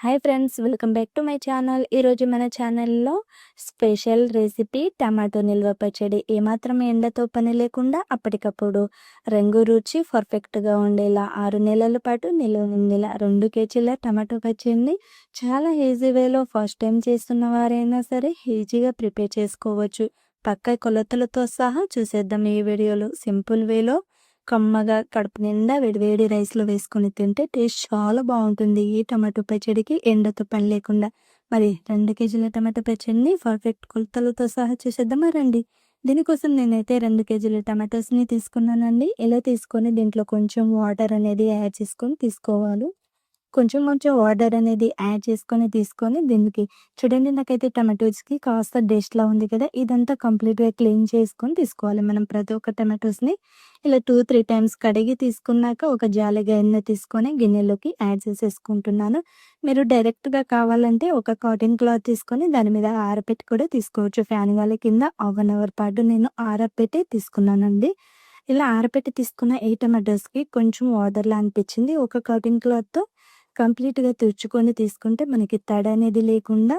Hi friends welcome back to my channel ఈరోజు మన ఛానల్లో స్పెషల్ రెసిపీ టమాటో నిల్వ పచ్చడి. ఏమాత్రం ఎండతో పని లేకుండా అప్పటికప్పుడు రంగు రుచి పర్ఫెక్ట్గా ఉండేలా ఆరు నెలల పాటు నిల్వ ఉండేలా రెండు కేజీల టమాటో పచ్చడిని చాలా ఈజీ వేలో ఫస్ట్ టైం చేస్తున్న వారైనా సరే ఈజీగా ప్రిపేర్ చేసుకోవచ్చు. పక్క కొలతలతో సహా చూసేద్దాం ఈ వీడియోలో. సింపుల్ వేలో కమ్మగా కడుపు నిండా వేడివేడి రైస్లో వేసుకొని తింటే టేస్ట్ చాలా బాగుంటుంది. ఈ టమాటో పచ్చడికి ఎండతో పని లేకుండా. మరి రెండు కేజీల టమాటో పచ్చడిని పర్ఫెక్ట్ కొలతలతో సహా చేసేద్దామా రండి. దీనికోసం నేనైతే రెండు కేజీల టమాటోస్ని తీసుకున్నానండి. ఇలా తీసుకొని దీంట్లో కొంచెం వాటర్ అనేది యాడ్ చేసుకొని తీసుకోవాలి. కొంచెం కొంచెం వాటర్ అనేది యాడ్ చేసుకొని తీసుకొని దీనికి చూడండి నాకైతే టమాటోస్కి కాస్త డస్ట్లా ఉంది కదా ఇదంతా కంప్లీట్గా క్లీన్ చేసుకొని తీసుకోవాలి. మనం ప్రతి ఒక్క టమాటోస్ని ఇలా టూ త్రీ టైమ్స్ కడిగి తీసుకున్నాక ఒక జాలిగా ఎన్న తీసుకొని గిన్నెలోకి యాడ్ చేసేసుకుంటున్నాను. మీరు డైరెక్ట్గా కావాలంటే ఒక కాటన్ క్లాత్ తీసుకొని దాని మీద ఆరపెట్టి కూడా తీసుకోవచ్చు. ఫ్యాన్ వాళ్ళ కింద హాఫ్ అన్ అవర్ పాటు నేను ఆరపెట్టి తీసుకున్నానండి. ఇలా ఆరపెట్టి తీసుకున్న ఈ టమాటోస్కి కొంచెం వాటర్లా అనిపించింది. ఒక కాటన్ క్లాత్తో కంప్లీట్‌గా తుడుచుకొని తీసుకుంటే మనకి తడ అనేది లేకుండా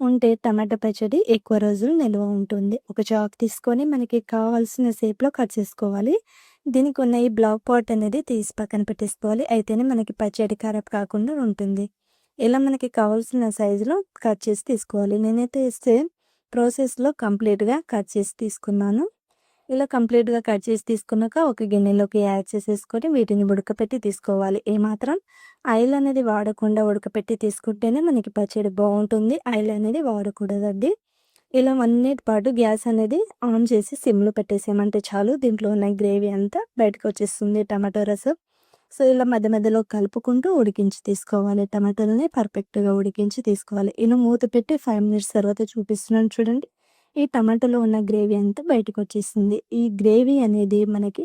ఉంటే టమాటా పచ్చడి ఎక్కువ రోజులు నిల్వ ఉంటుంది. ఒక చాక్ తీసుకొని మనకి కావాల్సిన షేప్‌లో కట్ చేసుకోవాలి. దీనికి ఉన్న ఈ బ్లాక్ పాట్ అనేది తీసి పక్కన పెట్టేసుకోవాలి. అయితేనే మనకి పచ్చడి ఖరాబ్ కాకుండా ఉంటుంది. ఇలా మనకి కావాల్సిన సైజులో కట్ చేసి తీసుకోవాలి. నేనైతే సేమ్ ప్రాసెస్‌లో కంప్లీట్‌గా కట్ చేసి తీసుకున్నాను. ఇలా కంప్లీట్‌గా కట్ చేసి తీసుకున్నాక ఒక గిన్నెలోకి యాడ్ చేసేసుకొని వీటిని ఉడకపెట్టి తీసుకోవాలి. ఏమాత్రం ఆయిల్ అనేది వాడకుండా ఉడకపెట్టి తీసుకుంటేనే మనకి పచ్చడి బాగుంటుంది ఆయిల్ అనేది వాడకూడదండి. ఇలా వన్ మినిట్ పాటు గ్యాస్ అనేది ఆన్ చేసి సిమ్‌లో పెట్టేసామంటే చాలు దీంట్లో ఉన్న గ్రేవీ అంతా బయటకు వచ్చేస్తుంది టమాటో రసం. సో, ఇలా మధ్య మధ్యలో కలుపుకుంటూ ఉడికించి తీసుకోవాలి. టమాటాలని పర్ఫెక్ట్‌గా ఉడికించి తీసుకోవాలి. ఇలా మూత పెట్టి ఫైవ్ మినిట్స్ తర్వాత చూపిస్తున్నాను చూడండి. ఈ టమాటోలో ఉన్న గ్రేవీ అంతా బయటకు వచ్చేసింది ఈ గ్రేవీ అనేది మనకి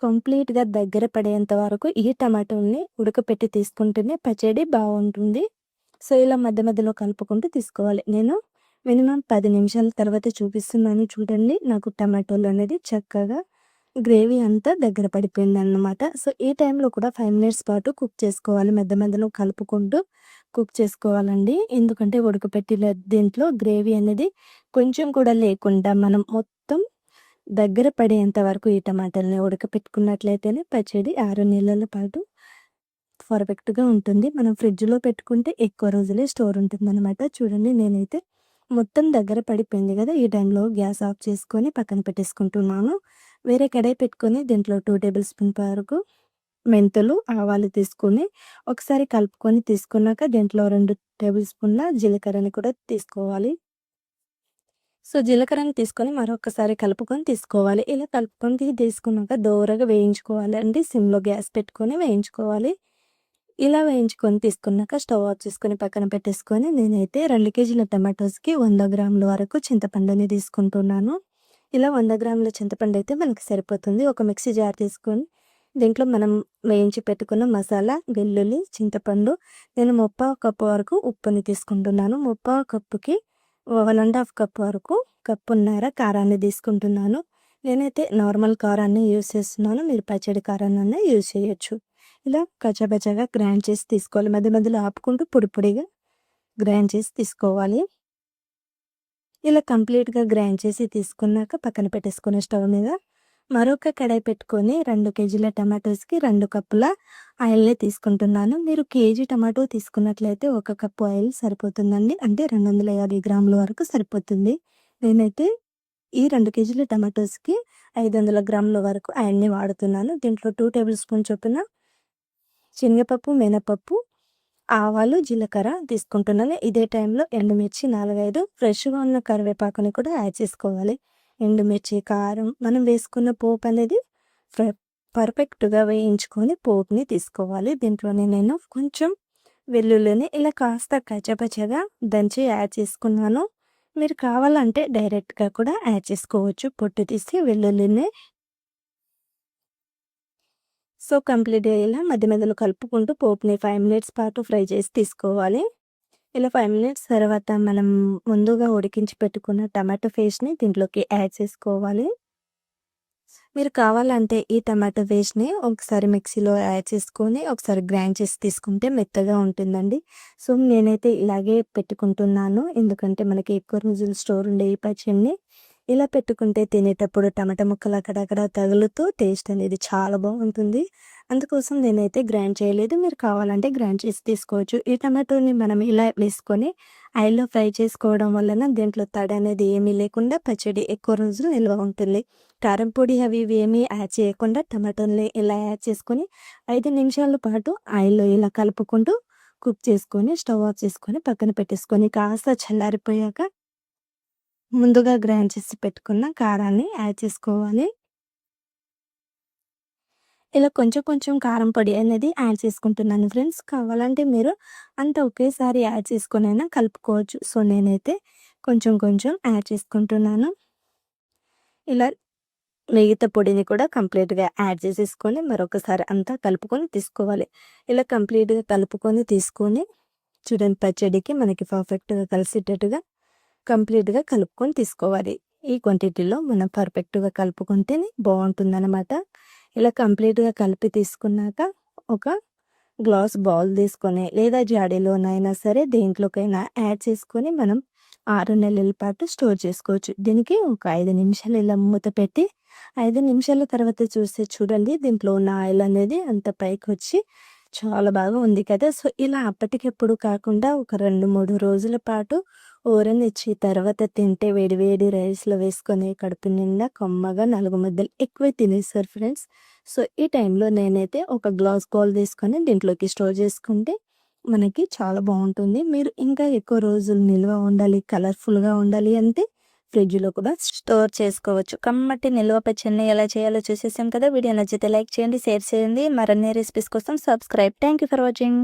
కంప్లీట్గా దగ్గర పడేంత వరకు ఈ టమాటోల్ని ఉడకపెట్టి తీసుకుంటేనే పచ్చడి బాగుంటుంది. సో ఇలా మధ్య మధ్యలో కలుపుకుంటూ తీసుకోవాలి. నేను మినిమం పది నిమిషాల తర్వాత చూపిస్తున్నాను. చూడండి నాకు టమాటోలు అనేది చక్కగా గ్రేవీ అంతా దగ్గర పడిపోయింది అనమాట సో ఈ టైంలో కూడా ఫైవ్ మినిట్స్ పాటు కుక్ చేసుకోవాలి. మెద్ద మెద్దను కలుపుకుంటూ కుక్ చేసుకోవాలండి. ఎందుకంటే ఉడకపెట్టిన దీంట్లో గ్రేవీ అనేది కొంచెం కూడా లేకుండా మనం మొత్తం దగ్గర పడేంత వరకు ఈ టమాటాలని ఉడకపెట్టుకున్నట్లయితేనే పచ్చడి ఆరు నెలల పాటు పర్ఫెక్ట్గా ఉంటుంది. మనం ఫ్రిడ్జ్లో పెట్టుకుంటే ఎక్కువ రోజులే స్టోర్ ఉంటుంది అనమాట చూడండి నేనైతే మొత్తం దగ్గర పడిపోయింది కదా ఈ టైంలో గ్యాస్ ఆఫ్ చేసుకొని పక్కన పెట్టేసుకుంటున్నాను. వేరే కడాయి పెట్టుకొని దీంట్లో టూ టేబుల్ స్పూన్ వరకు మెంతులు ఆవాలు తీసుకొని ఒకసారి కలుపుకొని తీసుకున్నాక దీంట్లో రెండు టేబుల్ స్పూన్ల జీలకర్రని కూడా తీసుకోవాలి. సో జీలకర్రని తీసుకొని మరొకసారి కలుపుకొని తీసుకోవాలి. ఇలా కలుపుకొని తీసుకున్నాక దోరగా వేయించుకోవాలి. అండి సిమ్లో గ్యాస్ పెట్టుకొని వేయించుకోవాలి. ఇలా వేయించుకొని తీసుకున్నాక స్టవ్ ఆఫ్ చేసుకొని పక్కన పెట్టేసుకొని నేనైతే రెండు కేజీల టమాటోస్కి వంద గ్రాముల వరకు చింతపండుని తీసుకుంటున్నాను. ఇలా వంద గ్రాముల చింతపండు అయితే మనకి సరిపోతుంది. ఒక మిక్సీ జార్ తీసుకొని దీంట్లో మనం వేయించి పెట్టుకున్న మసాలా వెల్లుల్లి చింతపండు నేను ముప్పావు కప్పు వరకు ఉప్పుని తీసుకుంటున్నాను. ముప్పావు కప్పుకి వన్ అండ్ హాఫ్ కప్ వరకు కప్పున్నర కారాన్ని తీసుకుంటున్నాను. నేనైతే నార్మల్ కారాన్ని యూజ్ చేస్తున్నాను. మీరు పచ్చడి కారాన్ని యూజ్ చేయొచ్చు. ఇలా కచ్చబచ్చగా గ్రైండ్ చేసి తీసుకోవాలి. మధ్య మధ్యలో ఆపుకుంటూ పొడి పొడిగా గ్రైండ్ చేసి తీసుకోవాలి. ఇలా కంప్లీట్గా గ్రైండ్ చేసి తీసుకున్నాక పక్కన పెట్టేసుకునే స్టవ్ మీద మరొక కడాయి పెట్టుకొని రెండు కేజీల టమాటోస్కి రెండు కప్పుల ఆయిల్ని తీసుకుంటున్నాను. మీరు కేజీ టమాటో తీసుకున్నట్లయితే ఒక కప్పు ఆయిల్ సరిపోతుందండి. అంటే రెండు వందల యాభై గ్రాముల వరకు సరిపోతుంది. నేనైతే ఈ రెండు కేజీల టమాటోస్కి ఐదు వందల గ్రాముల వరకు ఆయిల్ని వాడుతున్నాను. దీంట్లో టూ టేబుల్ స్పూన్ చొప్పున శనగపప్పు మినపప్పు ఆవాలు జీలకర్ర తీసుకుంటున్నాను. ఇదే టైంలో ఎండుమిర్చి నాలుగైదు ఫ్రెష్గా ఉన్న కరివేపాకుని కూడా యాడ్ చేసుకోవాలి. ఎండుమిర్చి కారం మనం వేసుకున్న పోపు అనేది పర్ఫెక్ట్గా వేయించుకొని పోపుని తీసుకోవాలి. దీంట్లోనే నేను కొంచెం వెల్లుల్లిని ఇలా కాస్త కచ్చపచ్చగా దంచి యాడ్ చేసుకున్నాను. మీరు కావాలంటే డైరెక్ట్గా కూడా యాడ్ చేసుకోవచ్చు. పొట్టు తీసి వెల్లుల్లిని సో కంప్లీట్ అయ్యేలా మధ్య మధ్యలో కలుపుకుంటూ పోపుని ఫైవ్ మినిట్స్ పాటు ఫ్రై చేసి తీసుకోవాలి ఇలా ఫైవ్ మినిట్స్ తర్వాత మనం ముందుగా ఉడికించి పెట్టుకున్న టమాటో పేస్ట్ని దీంట్లోకి యాడ్ చేసుకోవాలి మీరు కావాలంటే ఈ టమాటో పేస్ట్‌ని ఒకసారి మిక్సీలో యాడ్ చేసుకొని, ఒకసారి గ్రైండ్ చేసి తీసుకుంటే మెత్తగా ఉంటుందండి. సో, నేనైతే ఇలాగే పెట్టుకుంటున్నాను. ఎందుకంటే మనకి ఎక్కువ రోజులు స్టోర్ ఉండే ఈ పచ్చడిని ఇలా పెట్టుకుంటే తినేటప్పుడు టమాటా ముక్కలు అక్కడక్కడ తగులుతూ టేస్ట్ అనేది చాలా బాగుంటుంది. అందుకోసం నేనైతే గ్రైండ్ చేయలేదు. మీరు కావాలంటే గ్రైండ్ చేసి తీసుకోవచ్చు. ఈ టమాటోని మనం ఇలా వేసుకొని ఆయిల్‌లో ఫ్రై చేసుకోవడం వలన దీంట్లో తడి అనేది ఏమీ లేకుండా పచ్చడి ఎక్కువ రోజులు నిల్వ ఉంటుంది. కారం పొడి అవి ఇవి ఏమీ యాడ్ చేయకుండా టమాటోని ఇలా యాడ్ చేసుకొని ఐదు నిమిషాల పాటు ఆయిల్‌లో ఇలా కలుపుకుంటూ కుక్ చేసుకొని స్టవ్ ఆఫ్ చేసుకొని పక్కన పెట్టేసుకొని కాస్త చల్లారిపోయాక ముందుగా గ్రైండ్ చేసి పెట్టుకున్న కారాన్ని యాడ్ చేసుకోవాలి. ఇలా కొంచెం కొంచెం కారం పొడి అనేది యాడ్ చేసుకుంటున్నాను ఫ్రెండ్స్. కావాలంటే మీరు అంతా ఒకేసారి యాడ్ చేసుకునైనా కలుపుకోవచ్చు. సో, నేనైతే కొంచెం కొంచెం యాడ్ చేసుకుంటున్నాను. ఇలా మిగతా పొడిని కూడా కంప్లీట్‌గా యాడ్ చేసేసుకొని మరొకసారి అంతా కలుపుకొని తీసుకోవాలి. ఇలా కంప్లీట్‌గా కలుపుకొని తీసుకొని చూడండి పచ్చడికి మనకి పర్ఫెక్ట్‌గా కలిసేటట్టుగా కంప్లీట్‌గా కలుపుకొని తీసుకోవాలి. ఈ క్వాంటిటీలో మనం పర్ఫెక్ట్‌గా కలుపుకుంటేనే బాగుంటుందన్నమాట ఇలా కంప్లీట్‌గా కలిపి తీసుకున్నాక ఒక గ్లాస్ బౌల్ తీసుకొని లేదా జాడీలోనైనా సరే దేంట్లోకైనా యాడ్ చేసుకొని మనం ఆరు నెలల పాటు స్టోర్ చేసుకోవచ్చు. దీనికి ఒక ఐదు నిమిషాలు ఇలా మూత పెట్టి ఐదు నిమిషాల తర్వాత చూస్తే చూడండి దీంట్లో ఉన్న ఆయిల్ అనేది అంతా పైకొచ్చి చాలా బాగా ఉంది కదా! సో, ఇలా అప్పటికెప్పుడు కాకుండా ఒక 2, 3 రోజుల పాటు ఊరనిచ్చి తర్వాత తింటే వేడి వేడి రైస్‌లో వేసుకొని కడుపు నిండా కొమ్మగా 4 ముద్దలు ఎక్కువే తినేస్తారు ఫ్రెండ్స్. సో, ఈ టైంలో నేనైతే ఒక గ్లాస్ గోల్ తీసుకొని దీంట్లోకి స్టోర్ చేసుకుంటే మనకి చాలా బాగుంటుంది మీరు ఇంకా ఎక్కువ రోజులు నిల్వ ఉండాలి, కలర్‌ఫుల్‌గా ఉండాలి అంటే ఫ్రిడ్జ్‌లో కూడా స్టోర్ చేసుకోవచ్చు. కమ్మటి నిల్వ పచ్చడిని ఎలా చేయాలో చూసేసాం కదా! వీడియో నచ్చితే లైక్ చేయండి, షేర్ చేయండి. మరిన్ని రెసిపీస్ కోసం subscribe. Thank you for watching.